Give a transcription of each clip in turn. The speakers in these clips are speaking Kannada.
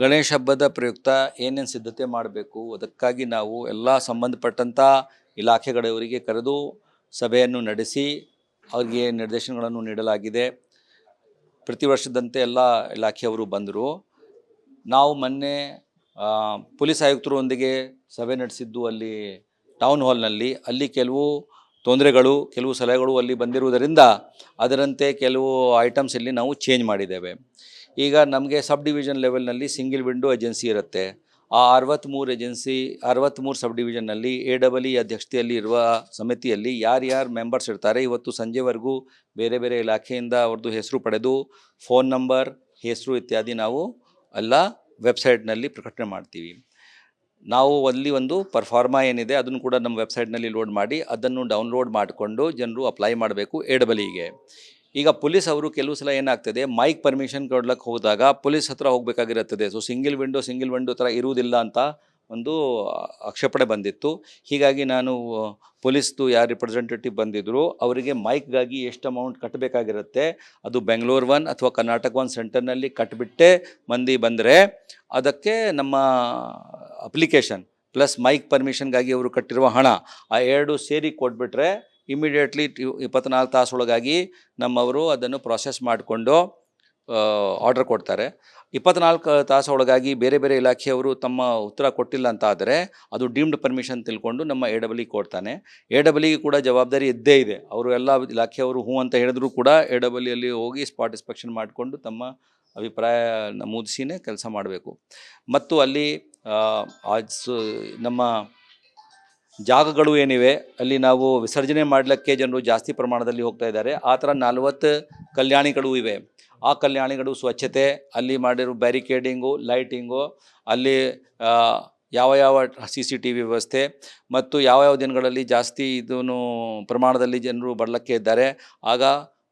ಗಣೇಶ ಹಬ್ಬದ ಪ್ರಯುಕ್ತ ಏನೇನು ಸಿದ್ಧತೆ ಮಾಡಬೇಕು, ಅದಕ್ಕಾಗಿ ನಾವು ಎಲ್ಲ ಸಂಬಂಧಪಟ್ಟಂಥ ಇಲಾಖೆಗಳವರಿಗೆ ಕರೆದು ಸಭೆಯನ್ನು ನಡೆಸಿ, ಅವರಿಗೆ ನಿರ್ದೇಶನಗಳನ್ನು ನೀಡಲಾಗಿದೆ. ಪ್ರತಿ ವರ್ಷದಂತೆ ಎಲ್ಲ ಇಲಾಖೆಯವರು ಬಂದರು. ನಾವು ಮೊನ್ನೆ ಪೊಲೀಸ್ ಆಯುಕ್ತರೊಂದಿಗೆ ಸಭೆ ನಡೆಸಿದ್ದು ಅಲ್ಲಿ ಟೌನ್ ಹಾಲ್ನಲ್ಲಿ ಅಲ್ಲಿ ಕೆಲವು ತೊಂದರೆಗಳು, ಕೆಲವು ಸಲಹೆಗಳು ಅಲ್ಲಿ ಬಂದಿರುವುದರಿಂದ ಅದರಂತೆ ಕೆಲವು ಐಟಮ್ಸ್ ಇಲ್ಲಿ ನಾವು ಚೇಂಜ್ ಮಾಡಿದ್ದೇವೆ. ಈಗ ನಮಗೆ ಸಬ್ ಡಿವಿಷನ್ ಲೆವೆಲ್ನಲ್ಲಿ ಸಿಂಗಿಲ್ ವಿಂಡೋ ಏಜೆನ್ಸಿ ಇರುತ್ತೆ. ಆ ಅರವತ್ತ್ಮೂರು ಏಜೆನ್ಸಿ ಅರವತ್ತ್ಮೂರು ಸಬ್ ಡಿವಿಷನ್ನಲ್ಲಿ ಎ ಡಬಲ್ ಇ ಅಧ್ಯಕ್ಷತೆಯಲ್ಲಿ ಇರುವ ಸಮಿತಿಯಲ್ಲಿ ಯಾರ್ಯಾರು ಮೆಂಬರ್ಸ್ ಇರ್ತಾರೆ, ಇವತ್ತು ಸಂಜೆವರೆಗೂ ಬೇರೆ ಬೇರೆ ಇಲಾಖೆಯಿಂದ ಅವ್ರದ್ದು ಹೆಸರು ಪಡೆದು ಫೋನ್ ನಂಬರ್ ಹೆಸರು ಇತ್ಯಾದಿ ನಾವು ಎಲ್ಲ ವೆಬ್ಸೈಟ್ನಲ್ಲಿ ಪ್ರಕಟಣೆ ಮಾಡ್ತೀವಿ. ನಾವು ಅಲ್ಲಿ ಒಂದು ಪರ್ಫಾರ್ಮಾ ಏನಿದೆ ಅದನ್ನು ಕೂಡ ನಮ್ಮ ವೆಬ್ಸೈಟ್ನಲ್ಲಿ ಲೋಡ್ ಮಾಡಿ ಅದನ್ನು ಡೌನ್ಲೋಡ್ ಮಾಡಿಕೊಂಡು ಜನರು ಅಪ್ಲೈ ಮಾಡಬೇಕು ಎಡಬಲಿಗೆ ಈಗ ಪೊಲೀಸ್ ಅವರು ಕೆಲವು ಸಲ ಏನಾಗ್ತದೆ, ಮೈಕ್ ಪರ್ಮಿಷನ್ ಕೊಡ್ಲಿಕ್ಕೆ ಹೋದಾಗ ಪೊಲೀಸ್ ಹತ್ರ ಹೋಗಬೇಕಾಗಿರುತ್ತದೆ. So single window single window ಥರ ಇರುವುದಿಲ್ಲ ಅಂತ ಒಂದು ಆಕ್ಷೇಪಣೆ ಬಂದಿತ್ತು. ಹೀಗಾಗಿ ನಾನು ಪೊಲೀಸ್ದು ಯಾರು ರಿಪ್ರೆಸೆಂಟೇಟಿವ್ ಬಂದಿದ್ದರು ಅವರಿಗೆ ಮೈಕ್ಗಾಗಿ ಎಷ್ಟು ಅಮೌಂಟ್ ಕಟ್ಟಬೇಕಾಗಿರುತ್ತೆ, ಅದು ಬೆಂಗಳೂರು ಒನ್ ಅಥವಾ ಕರ್ನಾಟಕ ಒನ್ ಸೆಂಟರ್ನಲ್ಲಿ ಕಟ್ಟಿಬಿಟ್ಟೆ ಮಂದಿ ಬಂದರೆ ಅದಕ್ಕೆ ನಮ್ಮ ಅಪ್ಲಿಕೇಶನ್ ಪ್ಲಸ್ ಮೈಕ್ ಪರ್ಮಿಷನ್ಗಾಗಿ ಅವರು ಕಟ್ಟಿರುವ ಹಣ, ಆ ಎರಡು ಸೇರಿ ಕೊಟ್ಬಿಟ್ರೆ ಇಮಿಡಿಯೇಟ್ಲಿ ಇಪ್ಪತ್ನಾಲ್ಕು ತಾಸೊಳಗಾಗಿ ನಮ್ಮವರು ಅದನ್ನು ಪ್ರಾಸೆಸ್ ಮಾಡಿಕೊಂಡು ಆರ್ಡರ್ ಕೊಡ್ತಾರೆ. ಇಪ್ಪತ್ನಾಲ್ಕು ತಾಸು ಒಳಗಾಗಿ ಬೇರೆ ಬೇರೆ ಇಲಾಖೆಯವರು ತಮ್ಮ ಉತ್ತರ ಕೊಟ್ಟಿಲ್ಲ ಅಂತ ಆದರೆ ಅದು ಡೀಮ್ಡ್ ಪರ್ಮಿಷನ್ ತಿಳ್ಕೊಂಡು ನಮ್ಮ ಎ ಡಬಲ್ ಇ ಕೊಡ್ತಾನೆ. ಎ ಡಬಲ್ ಇಗೆ ಕೂಡ ಜವಾಬ್ದಾರಿ ಇದ್ದೇ ಇದೆ. ಅವರು ಎಲ್ಲ ಇಲಾಖೆಯವರು ಹ್ಞೂ ಅಂತ ಹೇಳಿದ್ರು ಕೂಡ ಎ ಡಬಲ್ ಇಯಲ್ಲಿ ಹೋಗಿ ಸ್ಪಾಟ್ ಇನ್ಸ್ಪೆಕ್ಷನ್ ಮಾಡಿಕೊಂಡು ತಮ್ಮ ಅಭಿಪ್ರಾಯ ನಮೂದಿಸಿನೇ ಕೆಲಸ ಮಾಡಬೇಕು. ಮತ್ತು ಅಲ್ಲಿ ನಮ್ಮ ಜಾಗಗಳು ಏನಿವೆ, ಅಲ್ಲಿ ನಾವು ವಿಸರ್ಜನೆ ಮಾಡಲಿಕ್ಕೆ ಜನರು ಜಾಸ್ತಿ ಪ್ರಮಾಣದಲ್ಲಿ ಹೋಗ್ತಾ ಇದ್ದಾರೆ. ಆ ಥರ ನಲ್ವತ್ತು ಕಲ್ಯಾಣಿಗಳು ಇವೆ. ಆ ಕಲ್ಯಾಣಿಗಳು ಸ್ವಚ್ಛತೆ, ಅಲ್ಲಿ ಮಾಡಿರೋ ಬ್ಯಾರಿಕೇಡಿಂಗು, ಲೈಟಿಂಗು, ಅಲ್ಲಿ ಯಾವ ಯಾವ ಸಿ ಸಿ ಟಿ ವಿ ವ್ಯವಸ್ಥೆ ಮತ್ತು ಯಾವ ಯಾವ ದಿನಗಳಲ್ಲಿ ಜಾಸ್ತಿ ಇದನ್ನು ಪ್ರಮಾಣದಲ್ಲಿ ಜನರು ಬರಲಿಕ್ಕೆ ಇದ್ದಾರೆ. ಆಗ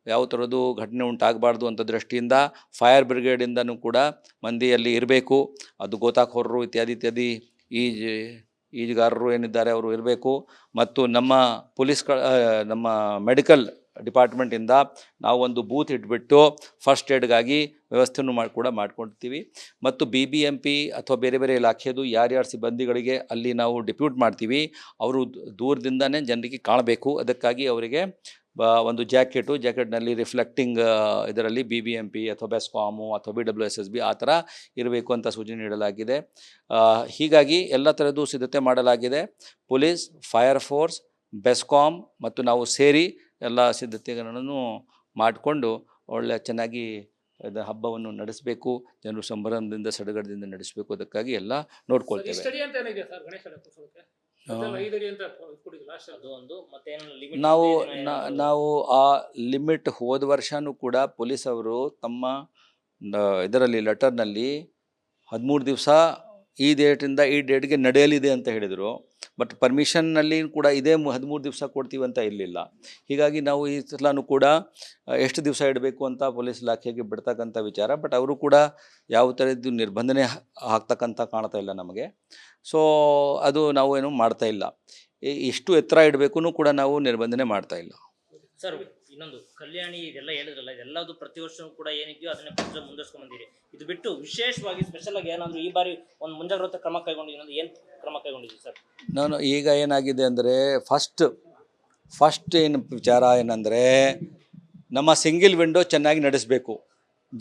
ಯಾವ ಥರದ್ದು ಘಟನೆ ಉಂಟಾಗಬಾರ್ದು ಅಂತ ದೃಷ್ಟಿಯಿಂದ ಫೈರ್ ಬ್ರಿಗೇಡಿಂದನೂ ಕೂಡ ಮಂದಿಯಲ್ಲಿ ಇರಬೇಕು. ಅದು ಗೋತಾಖೋರರು ಇತ್ಯಾದಿ ಇತ್ಯಾದಿ ಈಜ್ ಈಜುಗಾರರು ಏನಿದ್ದಾರೆ ಅವರು ಇರಬೇಕು. ಮತ್ತು ನಮ್ಮ ಪೊಲೀಸ್ ನಮ್ಮ ಮೆಡಿಕಲ್ ಡಿಪಾರ್ಟ್ಮೆಂಟಿಂದ ನಾವು ಒಂದು ಬೂತ್ ಇಟ್ಬಿಟ್ಟು ಫಸ್ಟ್ ಏಡ್ಗಾಗಿ ವ್ಯವಸ್ಥೆಯನ್ನು ಮಾಡಿ, ಕೂಡ ಮಾಡ್ಕೊಳ್ತೀವಿ ಮತ್ತು ಬಿ ಬಿ ಎಂ ಪಿ ಅಥವಾ ಬೇರೆ ಬೇರೆ ಇಲಾಖೆದು ಯಾರ್ಯಾರು ಸಿಬ್ಬಂದಿಗಳಿಗೆ ಅಲ್ಲಿ ನಾವು ಡಿಪ್ಯೂಟ್ ಮಾಡ್ತೀವಿ, ಅವರು ದೂರದಿಂದನೇ ಜನರಿಗೆ ಕಾಣಬೇಕು. ಅದಕ್ಕಾಗಿ ಅವರಿಗೆ ಒಂದು ಜಾಕೆಟು ಜಾಕೆಟ್ನಲ್ಲಿ ರಿಫ್ಲೆಕ್ಟಿಂಗ್ ಇದರಲ್ಲಿ ಬಿ ಬಿ ಎಂ ಪಿ ಅಥವಾ ಬೆಸ್ಕಾಮು ಅಥವಾ B W S S B ಆ ಥರ ಇರಬೇಕು ಅಂತ ಸೂಚನೆ ನೀಡಲಾಗಿದೆ. ಹೀಗಾಗಿ ಎಲ್ಲ ಥರದ್ದು ಸಿದ್ಧತೆ ಮಾಡಲಾಗಿದೆ. ಪೊಲೀಸ್ ಫೈರ್ ಫೋರ್ಸ್ ಬೆಸ್ಕಾಮ್ ಮತ್ತು ನಾವು ಸೇರಿ ಎಲ್ಲ ಸಿದ್ಧತೆಗಳನ್ನು ಮಾಡಿಕೊಂಡು ಒಳ್ಳೆ ಚೆನ್ನಾಗಿ ಇದು ಹಬ್ಬವನ್ನು ನಡೆಸಬೇಕು ಜನರು ಸಂಭ್ರಮದಿಂದ ಸಡಗಡದಿಂದ ನಡೆಸಬೇಕು ಅದಕ್ಕಾಗಿ ಎಲ್ಲ ನೋಡ್ಕೊಳ್ತೇವೆ. ನಾವು ನಾವು ಆ ಲಿಮಿಟ್ ಹೋದ ವರ್ಷನೂ ಕೂಡ ಪೊಲೀಸ್ ಅವರು ತಮ್ಮ ಇದರಲ್ಲಿ ಲೆಟರ್ನಲ್ಲಿ ಹದಿಮೂರು ದಿವಸ ಈ ಡೇಟಿಂದ ಈ ಡೇಟ್ಗೆ ನಡೆಯಲಿದೆ ಅಂತ ಹೇಳಿದರು. ಬಟ್ ಪರ್ಮಿಷನ್ನಲ್ಲಿ ಕೂಡ ಇದೇ ಹದಿಮೂರು ದಿವಸ ಕೊಡ್ತೀವಿ ಅಂತ ಇರಲಿಲ್ಲ. ಹೀಗಾಗಿ ನಾವು ಈ ಸಲನೂ ಕೂಡ ಎಷ್ಟು ದಿವಸ ಇಡಬೇಕು ಅಂತ ಪೊಲೀಸ್ ಇಲಾಖೆಗೆ ಬಿಡ್ತಕ್ಕಂಥ ವಿಚಾರ. ಬಟ್ ಅವರು ಕೂಡ ಯಾವ ಥರದ್ದು ನಿರ್ಬಂಧನೆ ಹಾಕ್ತಕ್ಕಂಥ ಕಾಣ್ತಾ ಇಲ್ಲ ನಮಗೆ. ಸೊ ಅದು ನಾವು ಏನು ಮಾಡ್ತಾ ಇಲ್ಲ. ಎಷ್ಟು ಎತ್ತರ ಇಡಬೇಕು ಕೂಡ ನಾವು ನಿರ್ಬಂಧನೆ ಮಾಡ್ತಾ ಇಲ್ಲ. ಸರ್ ಇನ್ನೊಂದು ಕಲ್ಯಾಣಿ ಇದೆಲ್ಲ ಹೇಳಿದ್ರಲ್ಲ ಇದೆಲ್ಲದು ಪ್ರತಿ ವರ್ಷವೂ ಕೂಡ ಏನಿದೆಯೋ ಅದನ್ನ ಪೂಜೆ ಮುಂದುವರ್ಸ್ಕೊಂಡ್ ಬಂದಿರಿ ಇದು ಬಿಟ್ಟು ವಿಶೇಷವಾಗಿ ಸ್ಪೆಷಲ್ ಆಗಿ ಏನಾದ್ರು ಈ ಬಾರಿ ಒಂದು ಮುಂಜಾಗ್ರತಾ ಕ್ರಮ ಕೈಗೊಂಡಿದ್ದೀವಿ ಏನು ಕ್ರಮ ಕೈಗೊಂಡಿದ್ದೀವಿ ಸರ್? ನಾನು ಈಗ ಏನಾಗಿದೆ ಅಂದರೆ ಫಸ್ಟ್ ಫಸ್ಟ್ ಏನು ವಿಚಾರ ಏನಂದರೆ ನಮ್ಮ ಸಿಂಗಿಲ್ ವಿಂಡೋ ಚೆನ್ನಾಗಿ ನಡೆಸಬೇಕು.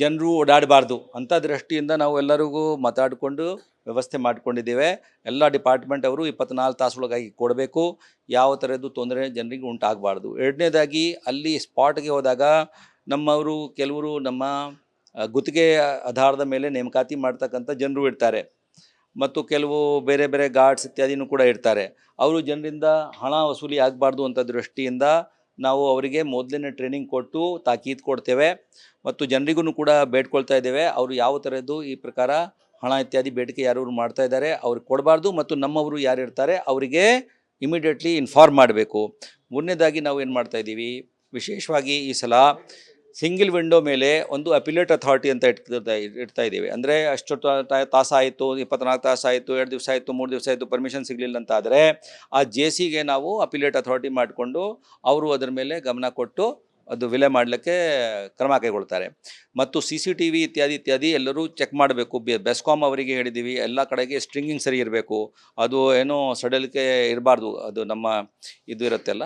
ಜನರು ಓಡಾಡಬಾರ್ದು. ಅಂಥ ದೃಷ್ಟಿಯಿಂದ ನಾವು ಎಲ್ಲರಿಗೂ ಮಾತಾಡಿಕೊಂಡು ವ್ಯವಸ್ಥೆ ಮಾಡಿಕೊಂಡಿದ್ದೇವೆ. ಎಲ್ಲ ಡಿಪಾರ್ಟ್ಮೆಂಟ್ ಅವರು ಇಪ್ಪತ್ನಾಲ್ಕು ತಾಸೊಳಗಾಗಿ ಕೊಡಬೇಕು. ಯಾವ ಥರದ್ದು ತೊಂದರೆ ಜನರಿಗೆ ಉಂಟಾಗಬಾರ್ದು. ಎರಡನೇದಾಗಿ ಅಲ್ಲಿ ಸ್ಪಾಟ್ಗೆ ಹೋದಾಗ ನಮ್ಮವರು ಕೆಲವರು ನಮ್ಮ ಗುತ್ತಿಗೆ ಆಧಾರದ ಮೇಲೆ ನೇಮಕಾತಿ ಮಾಡ್ತಕ್ಕಂಥ ಜನರು ಇರ್ತಾರೆ. ಮತ್ತು ಕೆಲವು ಬೇರೆ ಬೇರೆ ಗಾರ್ಡ್ಸ್ ಇತ್ಯಾದಿನೂ ಕೂಡ ಇರ್ತಾರೆ. ಅವರು ಜನರಿಂದ ಹಣ ವಸೂಲಿ ಆಗಬಾರ್ದು ಅಂತ ದೃಷ್ಟಿಯಿಂದ ನಾವು ಅವರಿಗೆ ಮೊದಲನೇ ಟ್ರೈನಿಂಗ್ ಕೊಟ್ಟು ತಾಕೀತು ಕೊಡ್ತೇವೆ. ಮತ್ತು ಜನರಿಗೂ ಕೂಡ ಬೇಡ್ಕೊಳ್ತಾ ಇದ್ದೇವೆ. ಅವರು ಯಾವ ಥರದ್ದು ಈ ಪ್ರಕಾರ ಹಣ ಇತ್ಯಾದಿ ಬೇಡಿಕೆ ಯಾರು ಮಾಡ್ತಾ ಇದ್ದಾರೆ ಅವ್ರಿಗೆ ಕೊಡಬಾರ್ದು ಮತ್ತು ನಮ್ಮವರು ಯಾರು ಇರ್ತಾರೆ ಅವರಿಗೆ ಇಮಿಡಿಯೇಟ್ಲಿ ಇನ್ಫಾರ್ಮ್ ಮಾಡಬೇಕು. ಮೂರನೇದಾಗಿ ನಾವು ಏನು ಮಾಡ್ತಾ ಇದ್ದೀವಿ? ವಿಶೇಷವಾಗಿ ಈ ಸಲ ಸಿಂಗಿಲ್ ವಿಂಡೋ ಮೇಲೆ ಒಂದು ಅಪಿಲೇಟ್ ಅಥಾರಿಟಿ ಅಂತ ಇಟ್ತಾ ಇಡ್ತಾ ಇದ್ದೀವಿ. ಅಂದರೆ ಅಷ್ಟು ತಾಸಾಯಿತು ಇಪ್ಪತ್ನಾಲ್ಕು ತಾಸು ಆಯಿತು, ಎರಡು ದಿವಸ ಆಯಿತು, ಮೂರು ದಿವಸ ಆಯಿತು ಪರ್ಮಿಷನ್ ಸಿಗಲಿಲ್ಲ ಅಂತ ಆದರೆ ಆ ಜೆ ಸಿಗೆ ನಾವು ಅಪಿಲೇಟ್ ಅಥಾರಿಟಿ ಮಾಡಿಕೊಂಡು ಅವರು ಅದರ ಮೇಲೆ ಗಮನ ಕೊಟ್ಟು ಅದು ವಿಲೆ ಮಾಡಲಿಕ್ಕೆ ಕ್ರಮ ಕೈಗೊಳ್ತಾರೆ. ಮತ್ತು ಸಿ ಸಿ ಟಿ ವಿ ಇತ್ಯಾದಿ ಇತ್ಯಾದಿ ಎಲ್ಲರೂ ಚೆಕ್ ಮಾಡಬೇಕು. ಬೆಸ್ಕಾಮ್ ಅವರಿಗೆ ಹೇಳಿದ್ದೀವಿ. ಎಲ್ಲ ಕಡೆಗೆ ಸ್ಟ್ರಿಂಗಿಂಗ್ ಸರಿ ಇರಬೇಕು. ಅದು ಏನೋ ಸಡಲಿಕೆ ಇರಬಾರ್ದು. ಅದು ನಮ್ಮ ಇದು ಇರುತ್ತಲ್ಲ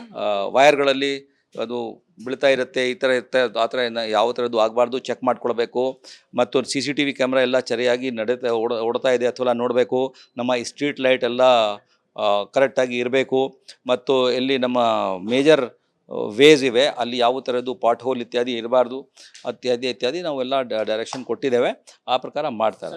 ವಯರ್ಗಳಲ್ಲಿ ಅದು ಬೀಳ್ತಾ ಇರುತ್ತೆ, ಈ ಥರ ಇರುತ್ತೆ, ಆ ಥರ ಯಾವ ಥರದ್ದು ಆಗಬಾರ್ದು ಚೆಕ್ ಮಾಡ್ಕೊಳ್ಬೇಕು. ಮತ್ತು C C T V camera ಎಲ್ಲ ಸರಿಯಾಗಿ ನಡೀತಾ, ಓಡ, ಓಡ್ತಾ ಇದೆ ಅಥವಾ ನೋಡಬೇಕು. ನಮ್ಮ ಸ್ಟ್ರೀಟ್ ಲೈಟ್ ಎಲ್ಲ ಕರೆಕ್ಟಾಗಿ ಇರಬೇಕು. ಮತ್ತು ಎಲ್ಲಿ ನಮ್ಮ ಮೇಜರ್ ವೇಸ್ ಇವೆ. ಅಲ್ಲಿ ಯಾವ ಥರದ್ದು ಪಾಟ್ ಹೋಲ್ ಇತ್ಯಾದಿ ಇರಬಾರ್ದು ಇತ್ಯಾದಿ ಇತ್ಯಾದಿ ನಾವೆಲ್ಲ ಡೈರೆಕ್ಷನ್ ಕೊಟ್ಟಿದ್ದೇವೆ. ಆ ಪ್ರಕಾರ ಮಾಡ್ತಾರೆ